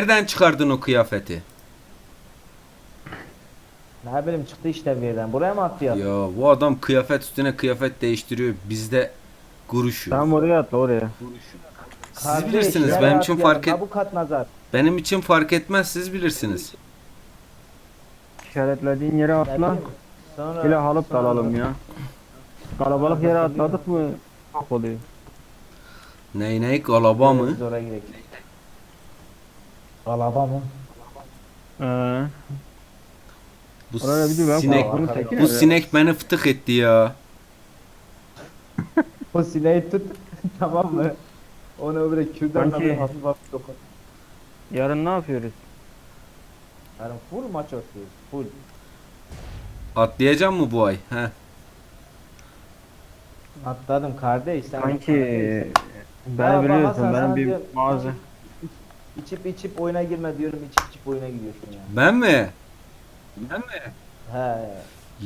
Nereden çıkardın o kıyafeti? Ne bileyim çıktı işte bir yerden. Buraya mı attı ya? Ya bu adam kıyafet üstüne kıyafet değiştiriyor. Bizde kuruşu. Tamam oraya atla oraya. Siz Kardeş, bilirsiniz. yere Benim için atlayalım. fark et. Ha, Bu kat nazar. Benim için fark etmez. Siz bilirsiniz. İşaretlediğin yere atla. Sonra, Silah alıp sonra- dalalım ya. Kalabalık yere atladık mı? Çok oluyor. Ney ney galaba mı? Biz oraya gidelim. Galaba mı? Ee, Bu oraya bir de ben sinek çekeyim bu sinek beni fıtık etti ya. O sineği tut. tamam mı? Onu öbür kürdanla Sanki- böyle hafif hafif dokun. Yarın ne yapıyoruz? Yani full maç atıyoruz. Full. Atlayacağım mı bu ay? He. Atladım kardeş. Sen Sanki Ya ben biliyorsun sen bir mağaza. İçip içip oyuna girme diyorum. içip içip oyuna gidiyorsun ya. Ben mi? Ben mi? He.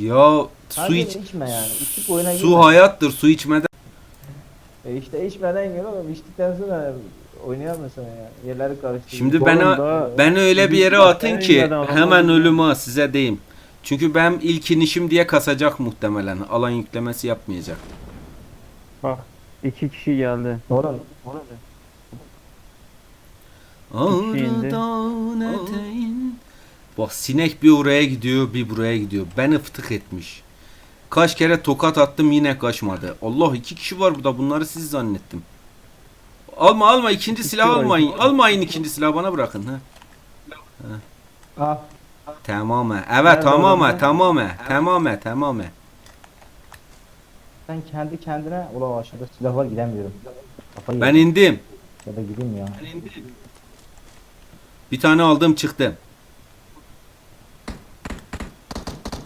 Ya su iç. içme yani. İçip oyuna girme. Su hayattır. Su içmeden. E işte içmeden gel oğlum. İçtikten sonra oynayamıyorsun ya. Yerleri karıştırıyor. Şimdi Oğlum ben daha- ben öyle bir yere atın ki hemen ölümü ha, size deyim. Çünkü ben ilk inişim diye kasacak muhtemelen. Alan yüklemesi yapmayacak. Bak iki kişi geldi. Oğlum. Eteğin. Bak sinek bir oraya gidiyor bir buraya gidiyor. Beni fıtık etmiş. Kaç kere tokat attım yine kaçmadı. Allah iki kişi var burada bunları siz zannettim. Alma alma ikinci silah almayın. Almayın ikinci silah bana bırakın. Ha. Ah. Tamam. Evet Nerede tamam oğlum? tamam tamam tamam. Sen kendi kendine ulan aşağıda silah var gidemiyorum. Kafayı Ben yedim. indim. ya da gideyim ya. Bir tane aldım çıktım.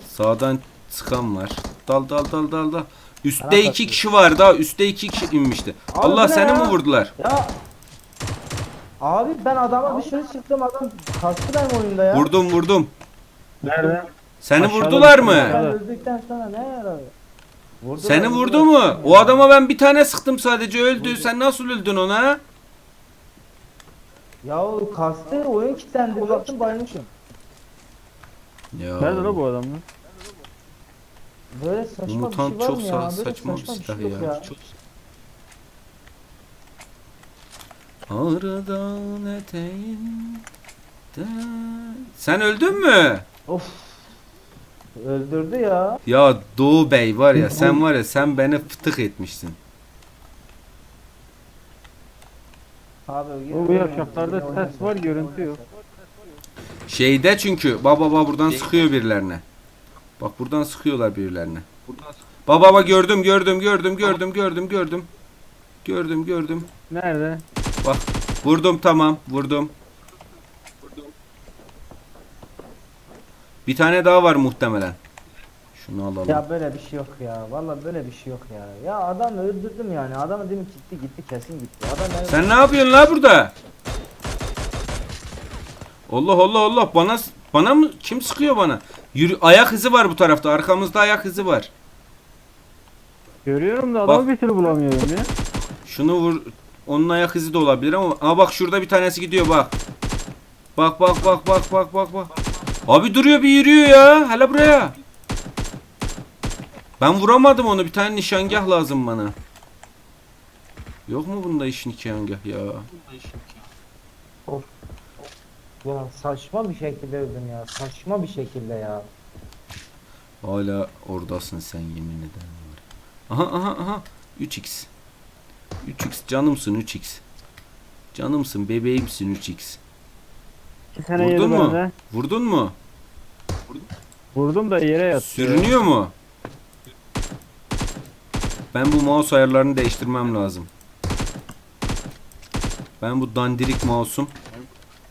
Sağdan sıkan var. Dal dal dal dal dal. Üste Bana iki kişi var daha. Üste iki kişi inmişti. Abi Allah seni ya? mi vurdular? Ya Abi ben adama bir sürü sıktım adam kastı benim oyunda ya. Vurdum vurdum. Nerede? Seni Aşağıda vurdular mı? öldükten sonra ne yaradı? Vurdular, Seni vurdu mu? O adama ben bir tane sıktım sadece öldü. Sen nasıl öldün ona? Ya o kastı oyun kilitlendi. Baktım bayılmışım. Ya. Nerede lan bu adamlar? Böyle saçma mutant bir şey var çok mı sa- ya? Böyle saçma bir saçma silah şey yok ya. ya. Ağrıdan eteğin. Sen öldün mü? Of. Öldürdü ya. Ya Doğu Bey var ya sen var ya sen beni fıtık etmişsin. Abi O bu yavşaklarda ses var görüntü yok. Şeyde çünkü baba baba buradan sıkıyor birilerine. Bak buradan sıkıyorlar birilerine. Baba baba gördüm gördüm gördüm gördüm gördüm gördüm. Gördüm gördüm. Nerede? Bak vurdum tamam vurdum. Bir tane daha var muhtemelen. Şunu alalım. Ya böyle bir şey yok ya. Vallahi böyle bir şey yok ya. Ya adamı öldürdüm yani. Adamı dedim gitti gitti kesin gitti. Adam beni Sen ne yapıyorsun la burada? Allah Allah Allah bana bana mı kim sıkıyor bana? Yürü ayak izi var bu tarafta. Arkamızda ayak izi var. Görüyorum da adamı Bak. bir türlü bulamıyorum ya. Şunu vur. Onun ayak izi de olabilir ama Aa bak şurada bir tanesi gidiyor bak. Bak bak bak bak bak bak bak. Abi duruyor bir yürüyor ya. Hele buraya. Ben vuramadım onu. Bir tane nişangah lazım bana. Yok mu bunda iş nişangah ya? Ya saçma bir şekilde öldüm ya. Saçma bir şekilde ya. Hala oradasın sen yemin ederim. Aha aha aha. 3x. 3x canımsın 3x. Canımsın bebeğimsin 3x. İki sene Vurdun mu? Vurdun mu? Vurdum da yere yattı. Sürünüyor mu? Ben bu mouse ayarlarını değiştirmem lazım. Ben bu dandirik mouse'um.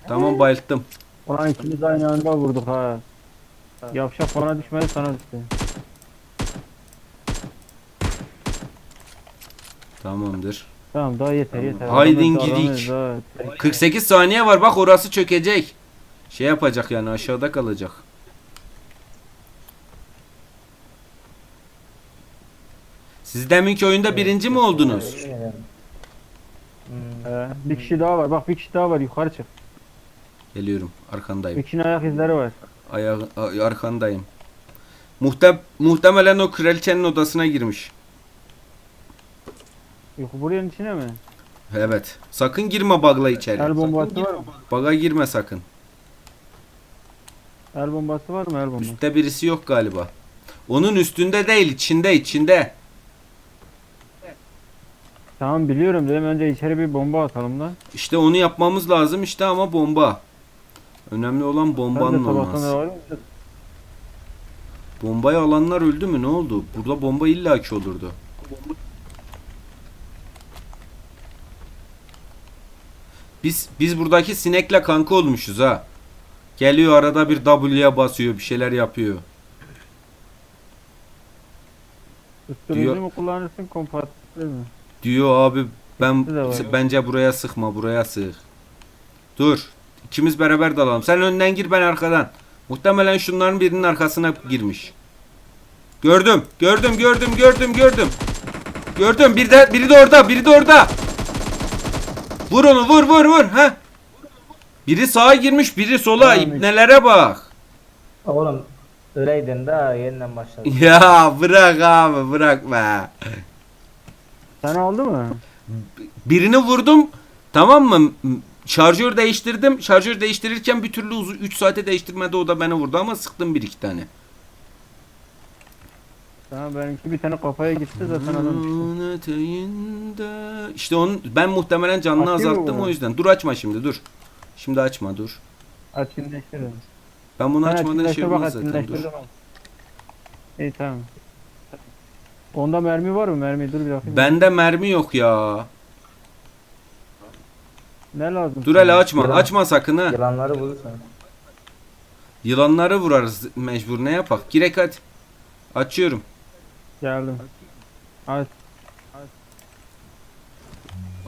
Tamam bayılttım. Ulan ikimiz aynı anda vurduk ha. Yavşak bana düşmedi sana düştü. Tamamdır. Tamam daha yeter yeter. Haydin Adamız- gidik. adamız daha- 48 saniye var bak orası çökecek. Şey yapacak yani aşağıda kalacak. Siz deminki oyunda birinci mi oldunuz? He, bir kişi daha var. Bak bir kişi daha var yukarı çık. Geliyorum. Arkandayım. İçin ayak izleri var. Ayağı ay- arkandayım. Muhte muhtemelen o kraliçenin odasına girmiş. Yok buranın içine mi? Evet. Sakın girme bagla içeri. El bombası var mı? Baga girme sakın. El bombası var mı el bombası? Üstte birisi yok galiba. Onun üstünde değil, içinde, içinde. Tamam biliyorum dedim önce içeri bir bomba atalım da. İşte onu yapmamız lazım işte ama bomba. Önemli olan bombanın olması. Bombayı alanlar öldü mü? Ne oldu? Burada bomba illaki olurdu. Biz biz buradaki sinekle kanka olmuşuz ha. Geliyor arada bir W'ye basıyor, bir şeyler yapıyor. Üstürücü mü kullanırsın kompatibül mi? Diyor abi ben bence buraya sıkma, buraya sık. Dur. İkimiz beraber dalalım. Sen önden gir ben arkadan. Muhtemelen şunların birinin arkasına girmiş. Gördüm. Gördüm, gördüm, gördüm, gördüm. Gördüm. Bir de biri de orada, biri de orada. Vur onu, vur, vur, vur. Ha? Biri sağa girmiş, biri sola. İbnelere bak. Oğlum öyleydin de yeniden başladın. Ya bırak abi, bırak be. Sen aldı mı? Birini vurdum. Tamam mı? Şarjör değiştirdim. Şarjör değiştirirken bir türlü 3 saate değiştirmedi. O da beni vurdu ama sıktım bir iki tane. Tamam benimki bir tane kafaya gitti zaten adam eteğinde. İşte onun ben muhtemelen canını mu azalttım o yüzden. Dur açma şimdi dur. Şimdi açma dur. Açınlaştırdım. Ben bunu Sen açmadan şey olmaz zaten dur. İyi tamam. Onda mermi var mı? Mermi dur bir bakayım. Bende mermi yok ya. Ne lazım? Dur hele açma. Yılan. Açma sakın ha. Yılanları bulursun. Yılanları vurarız mecbur. Ne yapak? Girek hadi. Açıyorum. Geldim. Aç.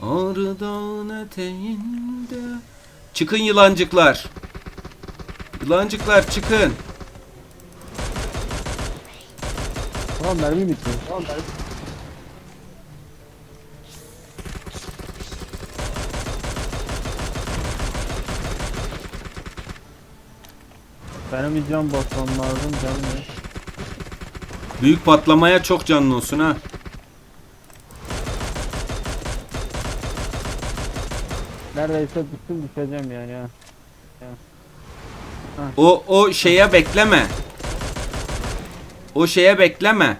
Ağrı dağın eteğinde. Çıkın yılancıklar. Yılancıklar çıkın. Tamam mermi bitti. Tamam mermi. Benim bir can basmam lazım canım ya. Büyük patlamaya çok canlı olsun ha. Neredeyse düştüm düşeceğim yani ya. O o şeye bekleme. O şeye bekleme.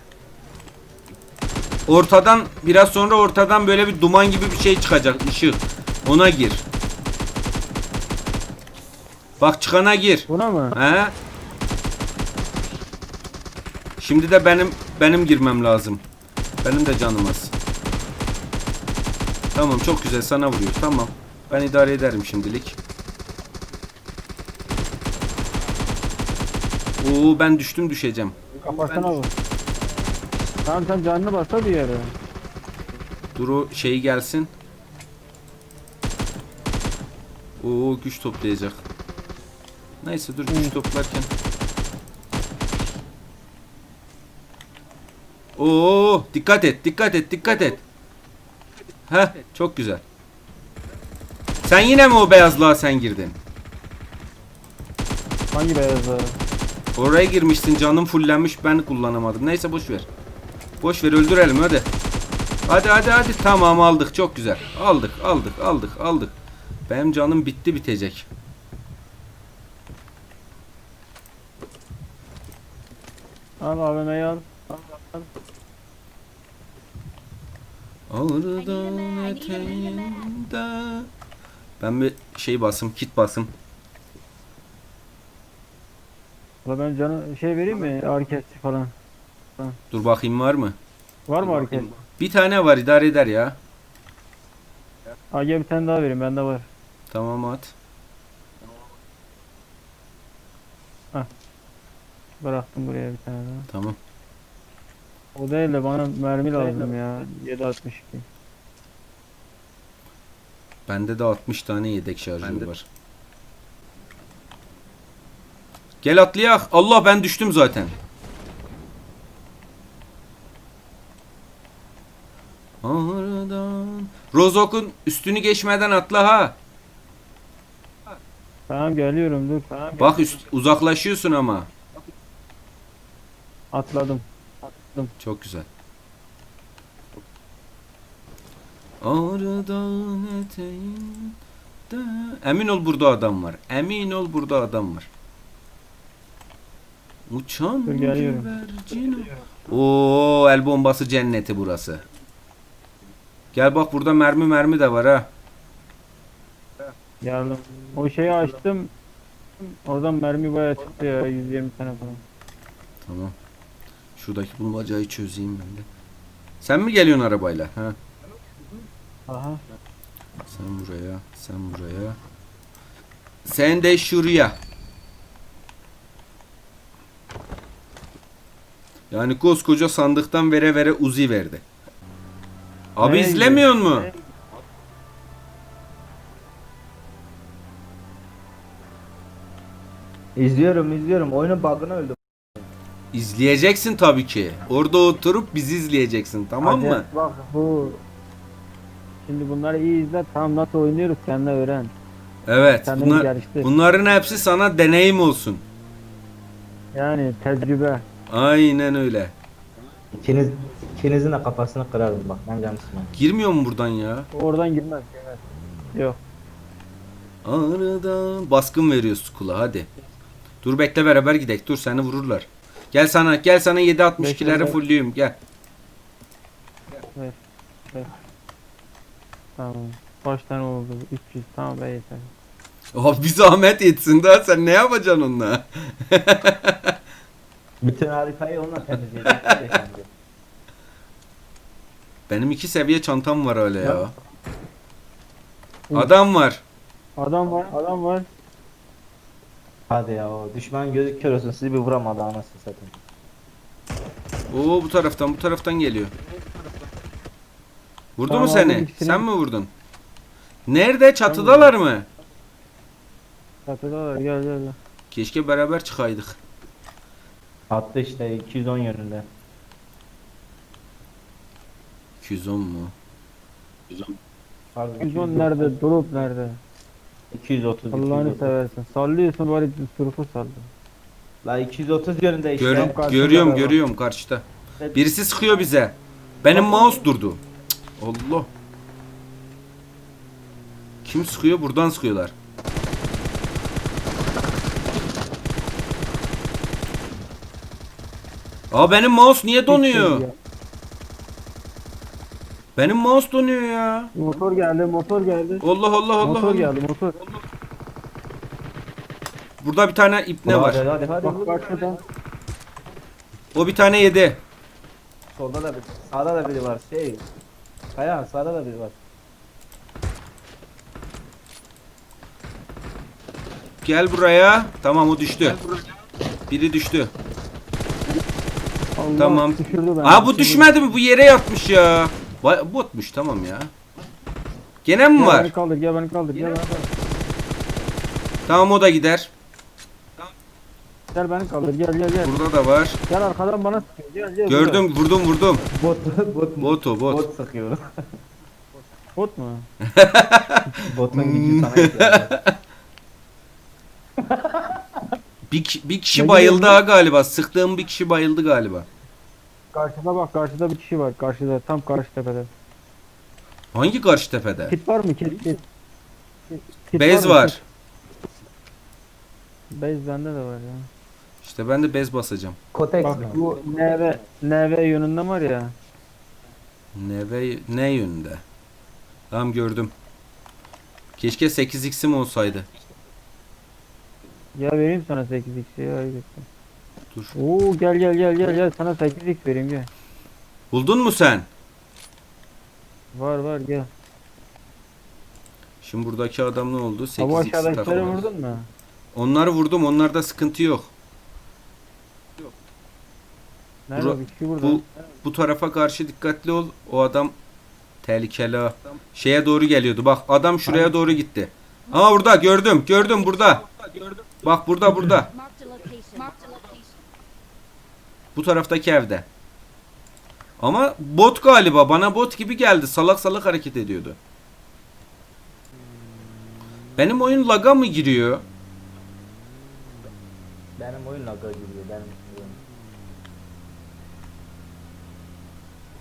Ortadan biraz sonra ortadan böyle bir duman gibi bir şey çıkacak ışık. Ona gir. Bak çıkana gir. Buna mı? He? Şimdi de benim benim girmem lazım. Benim de canım az. Tamam çok güzel sana vuruyor. Tamam. Ben idare ederim şimdilik. Oo ben düştüm düşeceğim. Kafasına vur. Tamam sen canını basa bir yere. Dur o şey gelsin. Oo güç toplayacak. Neyse dur güç toplarken. Oo dikkat et dikkat et dikkat et. Heh çok güzel. Sen yine mi o beyazlığa sen girdin? Hangi beyazı? Oraya girmişsin canım fullenmiş ben kullanamadım. Neyse boş ver. Boş ver öldürelim hadi. Hadi hadi hadi tamam aldık çok güzel. Aldık aldık aldık aldık. Benim canım bitti bitecek. Al AVM'yi al. Ağrıdan eteğinde. Ben bir şey basım kit basım. Ulan ben canı şey vereyim mi? Ağrı kesici falan. Dur bakayım var mı? Var mı ağrı kesici? Bir tane var idare eder ya. Gel bir tane daha vereyim bende var. Tamam at. Bıraktım buraya bir tane daha. Tamam. O değil de bana mermi lazım ya. 7.62. Bende de 60 tane yedek şarjör var. Gel atlayak. Allah ben düştüm zaten. Ağrıdan. Rozok'un üstünü geçmeden atla ha. Tamam geliyorum dur. Tamam. Bak üst, uzaklaşıyorsun ama. Atladım. Çok güzel. Eteğinde Emin ol burada adam var. Emin ol burada adam var. Uçan Dur, geliyorum. güvercin. Oo el bombası cenneti burası. Gel bak burada mermi mermi de var ha. Geldim. O şeyi açtım. Oradan mermi bayağı çıktı ya 120 tane falan. Tamam. Şuradaki bulmacayı çözeyim ben de. Sen mi geliyorsun arabayla? Ha. Aha. Sen buraya, sen buraya. Sen de şuraya. Yani koskoca sandıktan vere vere uzi verdi. Abi Ne izlemiyor mu? Ne? İzliyorum izliyorum. Oyunun bug'ına öldüm. İzleyeceksin tabii ki. Orada oturup bizi izleyeceksin tamam Hadi mı? Bak bu. Şimdi bunları iyi izle. Tam nasıl oynuyoruz sen de öğren. Evet. Bunlar, bunların hepsi sana deneyim olsun. Yani tecrübe. Aynen öyle. İkiniz, ikinizin de kafasını kırarım bak. Ben canım. Girmiyor mu buradan ya? Oradan girmez. girmez. Yok. Aradan baskın veriyoruz kula hadi. Dur bekle beraber gidek. Dur seni vururlar. Gel sana gel sana 7.62'leri Bekle, fulllüyüm gel. Tamam. Kaç tane oldu? 300. Tamam be yeter. Abi bir zahmet etsin daha sen ne yapacaksın onunla? Bütün haritayı onunla temizleyeceğim. beyefendi. Benim iki seviye çantam var öyle ya. Adam var. Adam var. Adam var. Hadi ya o düşman gözü kör olsun sizi bir vuramadı anasını satayım. Oo bu taraftan bu taraftan geliyor. Vurdu Tamam, mu seni? ikisini. Sen mi vurdun? Nerede? Çatıdalar mı? Çatıdalar gel gel gel. Keşke beraber çıkaydık. Attı işte 210 yönünde. 210 mu? Pardon 110 nerede? Drop nerede? 230. Allah'ını 230. seversen. Sallıyorsun bari surufu sallı. La 230 yönünde işte. Gör, karşıda görüyorum da var. görüyorum karşıda. Birisi sıkıyor bize. Benim mouse durdu. Cık, Allah. Kim sıkıyor? Buradan sıkıyorlar. Aa benim mouse niye donuyor? Benim mouse donuyor ya. Motor geldi, motor geldi. Allah Allah Allah. motor Allah. geldi, motor. Burada bir tane ipne Hadi, var. Hadi hadi hadi. Bak karşıda. O bir tane yedi. Solda da bir, sağda da biri var. Şey. Kaya sağda da biri var. Gel buraya. Tamam o düştü. Biri düştü. Allah Tamam. düşürdü beni. Aa bu düşmedi mi? Bu yere yatmış ya. Vay, botmuş tamam ya. Gene mi Gel var? beni kaldır, gel beni kaldır, gel beni kaldır. Tamam o da gider. Gel beni kaldır, gel gel gel. Burada da var. Gel arkadan bana sıkıyor, gel gel. Gördüm, vurdum, vurdum. Bot bot Bot o, bot. Bot sıkıyor. Bot mu? Botun gücü sana. Bir, ki- bir kişi Ne bayıldı ha galiba. Sıktığım bir kişi bayıldı galiba. Karşıda bak, karşıda bir kişi var, karşıda, tam karşı tepede. Hangi karşı tepede? Kit var mı kit? Kit. Kit Bez var. kit? Bez bende de var ya. İşte ben de bez basacağım. Kotex Bak mi? bu NV, NV yönünde var ya. Ne ve ne yönünde? Tamam gördüm. Keşke 8x'im olsaydı. Ya vereyim sana 8x ya. ayıp. Dur. Oo gel gel gel gel gel sana 8x vereyim gel. Buldun mu sen? Var var gel. Şimdi buradaki adam ne oldu? Ha bu 8x aşağıdakileri takılı. vurdun mu? Onları vurdum. Onlarda sıkıntı yok. Nerede Bura- bir kişi burada? Bu bu tarafa karşı dikkatli ol. O adam tehlikeli. Şeye doğru geliyordu. Bak adam şuraya doğru gitti. Aa burada gördüm. Gördüm burada. Bak burada burada. Bu taraftaki evde. Ama bot galiba. Bana bot gibi geldi. Salak salak hareket ediyordu. Benim oyun laga mı giriyor? Benim oyun lag'a giriyor benim oyun.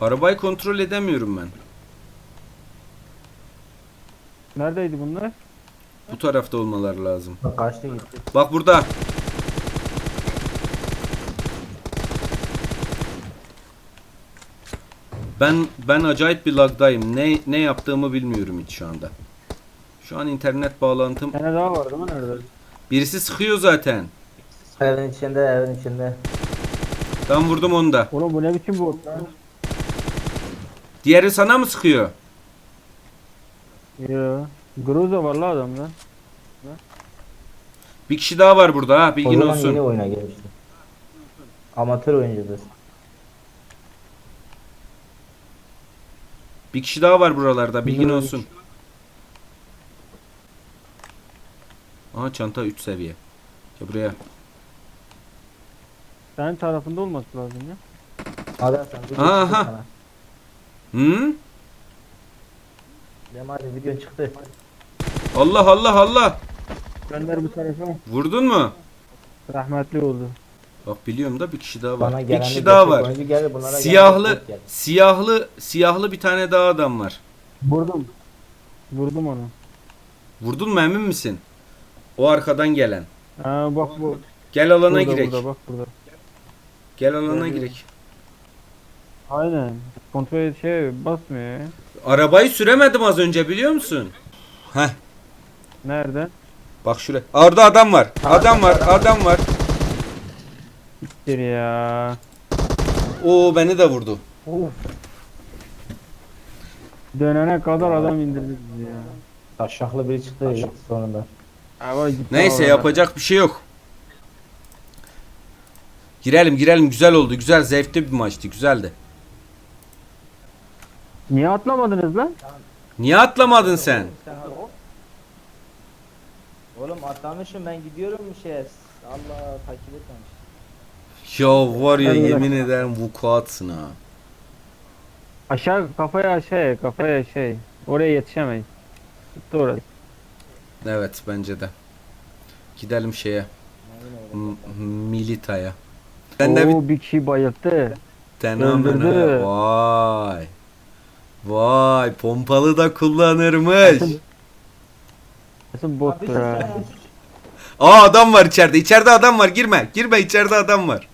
Arabayı kontrol edemiyorum ben. Neredeydi bunlar? Bu tarafta olmaları lazım. Bak kaçtı gitti. Bak burada. Ben ben acayip bir lagdayım. Ne ne yaptığımı bilmiyorum hiç şu anda. Şu an internet bağlantım. Bir tane daha vardı ama nerede? Birisi sıkıyor zaten. Evin içinde evin içinde. Ben vurdum onu da. Oğlum bu ne biçim bot lan? Diğeri sana mı sıkıyor? Yo. Groza var la adamda. Bir kişi daha var burada ha. O Bilgin zaman yeni olsun. oyuna girmişti. Amatör oyuncudur. Bir kişi daha var buralarda. Bilgin Bilmiyorum. olsun. Aha çanta 3 seviye. Gel buraya. Senin tarafında olması lazım ya. Hadi sen video Aha. çıktı sana. Hı? Benim hadi video çıktı. Allah Allah Allah. Gönder bu tarafa. Vurdun mu? Rahmetli oldu. Bak biliyorum da bir kişi daha var. Bana bir kişi daha var. gelir, Siyahlı, siyahlı, siyahlı bir tane daha adam var. Vurdum. Vurdum onu. Vurdun mu emin misin? O arkadan gelen. Ha bak bu. Gel alana burada, girek. Burada bak burada. Gel alana Geliyorum. girek. Aynen. Kontrol şey basmıyor. Arabayı süremedim az önce biliyor musun? Heh. Nerede? Bak şuraya. Orada adam var. Adam var. Adam var. Bir ya. Oo beni de vurdu. Uf. Dönene kadar adam indirdi bizi ya. Taşaklı biri çıktı sonunda. Ama Neyse yapacak bir şey yok. Girelim girelim güzel oldu. Güzel zevkli bir maçtı. Güzeldi. Niye atlamadınız lan? Niye atlamadın sen? Oğlum atlamışım ben gidiyorum bir şeye. Allah takip etmemiş. Ya var ya de- yemin ederim vukuatsın ha. Aşağı kafaya aşağıya kafaya şey. Oraya yetişemeyiz. Gitti orası. Evet bence de. Gidelim şeye. M- Milita'ya. Ben de bir Oo bir kişi bayılttı. öldürdü. Vay. Vay pompalı da kullanırmış. Nasıl bottur ha. Aa adam var içeride. İçeride adam var. Girme. Girme içeride adam var.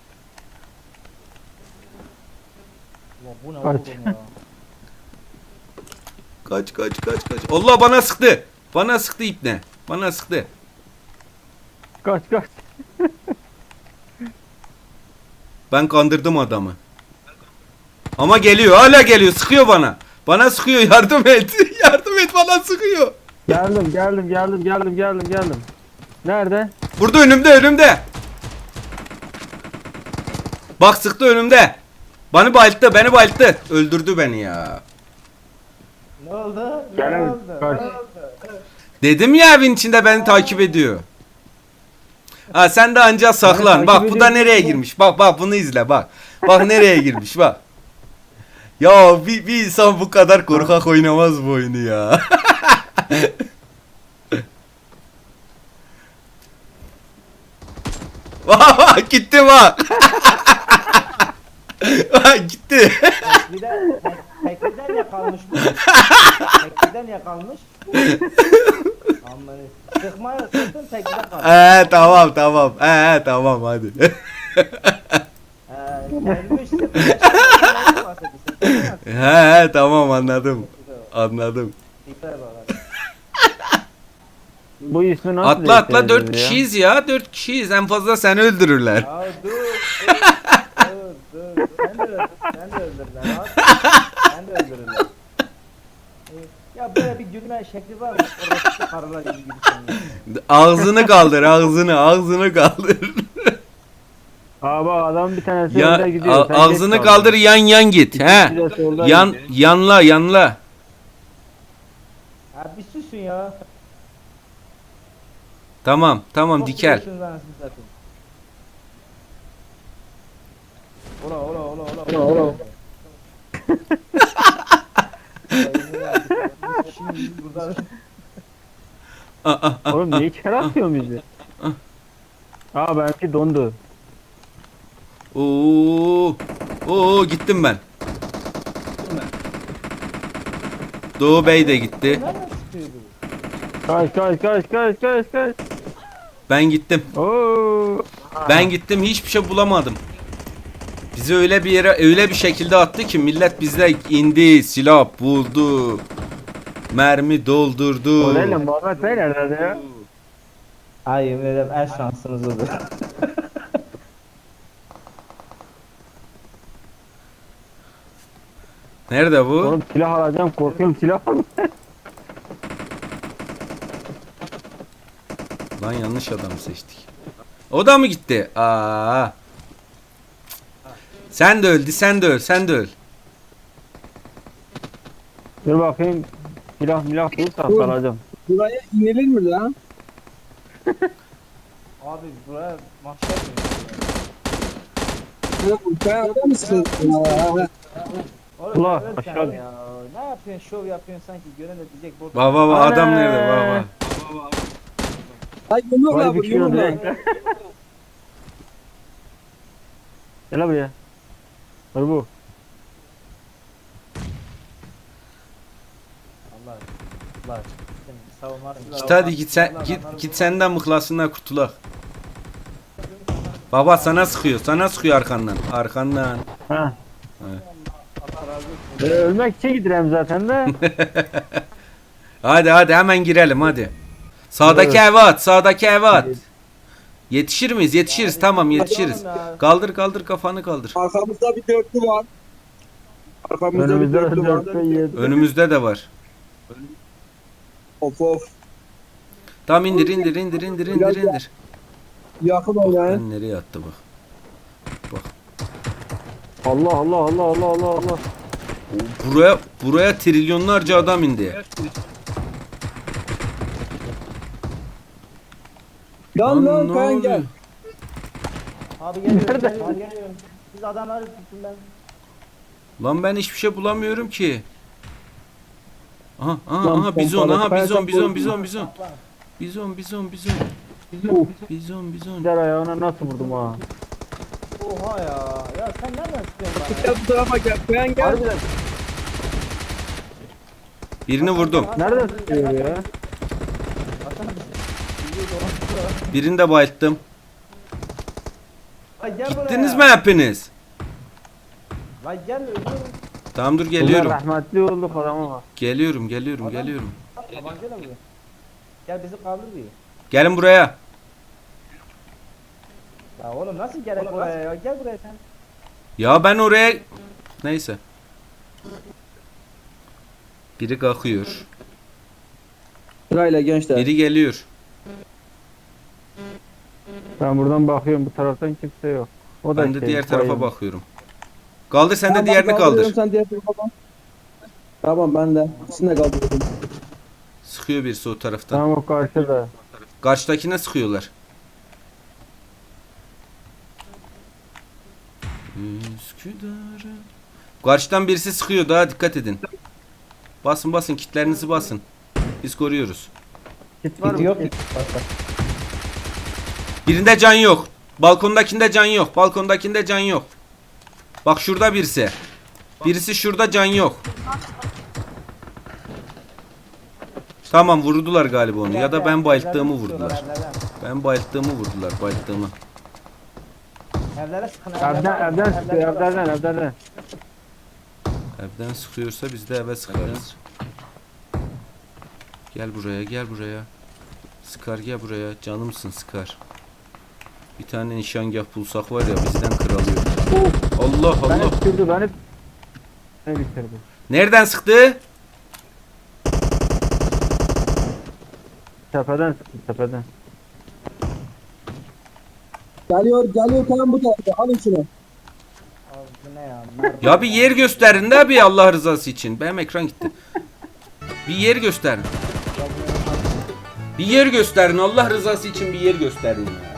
Ulan bu ne Kaç. oğlum ya? Kaç kaç kaç kaç. Allah bana sıktı. Bana sıktı ipne. Bana sıktı. Kaç kaç. Ben kandırdım adamı. Ama geliyor. Hala geliyor. Sıkıyor bana. Bana sıkıyor. Yardım et. yardım et bana sıkıyor. Geldim geldim geldim geldim geldim geldim. Nerede? Burada önümde önümde. Bak sıktı önümde. Beni bayılttı. Beni bayılttı. Öldürdü beni ya. Ne oldu? Ne Gel, oldu? kaç. Ne oldu? Dedim ya evin içinde beni takip ediyor. Ha sen de anca saklan. Bak bu da nereye girmiş. Bak bak bunu izle bak. Bak nereye girmiş bak. Ya bir, bir insan bu kadar korkak oynamaz bu oyunu ya. Vah vah gitti bak. Gitti. Bir de tek- tekliden yakalmış bu. tekliden yakalmış. Aman sıkmaya sıktın tekliden kalmış. Ee tamam tamam. Ee tamam hadi. Ee, gelmiş sıkmış. He he tamam anladım. Anladım. Tipe bak. Bu ismi nasıl Atla atla değiştirdiniz 4 ya? kişiyiz ya 4 kişiyiz en fazla seni öldürürler. Ya dur. Dur Sen de öldür. Sen de öldürürler. abi. Sen de öldürürler. Ee, Ya böyle bir gülme şekli var mı? Orası karılar gibi gibi senin. Ağzını kaldır ağzını ağzını kaldır. Bak adam bir tanesi ya önde gidiyor. a- sen ağzını geç kaldır kaldın. yan yan git he. de solda Yan gidiyor. yanla yanla. Ya bir susun ya. Tamam tamam Çok dikel. gülüyorsunuz anasını satayım. Ola ola ola ola. Ola ola. Şimdi burada Aa, aa, aa. Oğlum niye içeri atıyor bizi? Aa benimki dondu. Oo. Oo gittim ben. Doğu Bey de gitti. Nereden çıkıyor bu? Kaç kaç kaç kaç kaç kaç. Ben gittim. Oo. Ben gittim hiçbir şey bulamadım. Bizi öyle bir yere öyle bir şekilde attı ki millet bizde indi, silah buldu. Mermi doldurdu. O neyle Muhammed Bey nerede ya? Ay yemin ederim en şansınız odur. Nerede bu? Oğlum silah alacağım korkuyorum silah. Lan yanlış adamı seçtik. O da mı gitti? Aa. Sen de öldü, sen de öl, sen de öl. Dur bakayım. Silah milah bulursa alacağım. Buraya inilir mi lan? Abi buraya? Oğlum sen adam mısın? Oğlum Ulan, öl sen aşağı- ya. Ne yapıyorsun şov yapıyorsun sanki gören de diyecek burada. Baba baba adam Ana. nerede baba? Ay yumruk Vay lan bu bir kilo yumruk lan. direkt. Gel buraya. Dur bu. Allah Allah. Git hadi git sen git git senden mıhlasından kurtulak. Baba sana sıkıyor, sana sıkıyor arkandan. Arkandan. Ha. Olsun. Ben ölmek için gidiyorum zaten de. Hadi hadi hemen girelim hadi. Sağdaki Evet. eve at, sağdaki eve at. Yetişir miyiz? Yetişiriz. Tamam yetişiriz. Kaldır kaldır kafanı kaldır. Arkamızda bir dörtlü var. Arkamızda bir Önümüzde dörtlü var. dörtte yedi. Önümüzde de var. Of of. Tamam indir indir indir indir indir indir. Yakın Bak oynayın. ben nereye attı bak. Bak. Allah Allah Allah Allah Allah Allah. Buraya buraya trilyonlarca adam indi. Lan lan ne oluyor? gel. Abi geliyorum. Nerede? geliyorum, geliyorum. Biz adamları tuttum ben. Lan ben hiçbir şey bulamıyorum ki. Aha aha Lan aha bizon pompalı, aha bizon bizon bizon bizon. Bizon bizon bizon. Bizon bizon. Gider ayağına nasıl vurdum ha? Oha ya. Ya sen nereden çıkıyorsun bana? Gel bu tarafa gel. Kayan gel. Harbiden. Birini vurdum. Nereden sıkıyor ya? Baksana biz- biz dolaşıyoruz. Birini de bayılttım. Ay gel buraya. Gittiniz mi hepiniz? Lan gel ölüyorum. Tamam dur Ulan geliyorum. rahmetli olduk adama bak. Geliyorum geliyorum geliyorum. Tabancayla buraya. Gel bizi kaldır bir. Gelin buraya. Ya oğlum nasıl gerek buraya ya? Gel buraya sen. Ya ben oraya... Neyse. Biri kalkıyor. Sırayla gençler. Biri geliyor. Ben buradan bakıyorum bu taraftan kimse yok. O da Ben de şey, diğer tarafa bayıldı. bakıyorum. Kaldır sen de Tamam, diğerini kaldırıyorum, kaldır. Sen diğer tarafa bak. Tamam ben de. İkisini de kaldırıyorum. Sıkıyor birisi o taraftan. Tamam o karşıda. Karşıdakine sıkıyorlar. Üsküdar'a. Karşıdan birisi sıkıyor daha dikkat edin. Basın basın kitlerinizi basın. Biz koruyoruz. Git var mı? yok. Git. Bak bak. Birinde can yok. Balkondakinde can yok. Balkondakinde can yok. Bak şurada birisi. Birisi şurada can yok. Tamam vurdular galiba onu ya da ben bayılttığımı vurdular. Ben bayılttığımı vurdular bayılttığımı. Evlere sıkın. Evden evden sıkıyor evden evden. Evden sıkıyorsa biz de eve sıkarız. Gel buraya gel buraya. Sıkar gel buraya canımsın sıkar. Bir tane nişangah bulsak var ya bizden kralıyor. Allah Beni Allah. bitirdi beni. Beni bitirdi. Nereden sıktı? Tepeden sıktı tepeden. Geliyor geliyor kayan bu tarafa. Alın şunu. Abi bu ne ya? Ya bir yer gösterin de bir Allah rızası için. Benim ekran gitti. Bir yer gösterin. Bir yer gösterin Allah rızası için bir yer gösterin ya.